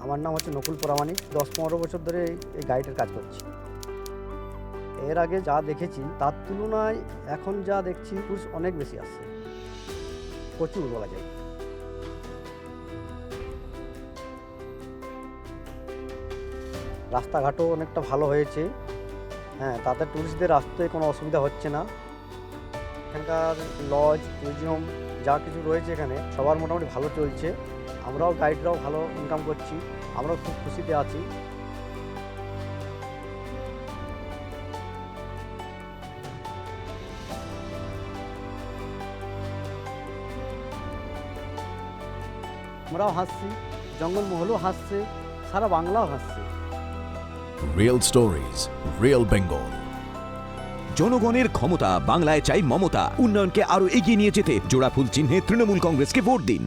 আমার নাম হচ্ছে নকুল প্রামাণিক। দশ পনেরো বছর ধরে এই- গাইডের কাজ করছি। এর আগে যা দেখেছি, তার তুলনায় এখন যা দেখছি টুরিস্ট অনেক বেশি আসছে। প্রচুর বলা যায়। রাস্তাঘাটও অনেকটা ভালো হয়েছে। হ্যাঁ তাতে টুরিস্টদের আসতে কোনো অসুবিধা হচ্ছে না। এখানকার লজ মিউজিয়াম যা কিছু রয়েছে এখানে সবার মোটামুটি ভালো চলছে। আমরাও গাইডরাও ভালো ইনকাম করছি। আমরাও খুব খুশিতে আছি। আমরাও হাসছি জঙ্গলমহলও হাসছে সারা বাংলাও হাসছে। Real stories, real Bengal. জনগণের ক্ষমতা, বাংলায় চাই মমতা। উন্নয়নকে আরও এগিয়ে নিয়ে যেতে জোড়াফুল চিহ্নে তৃণমূল কংগ্রেসকে ভোট দিন।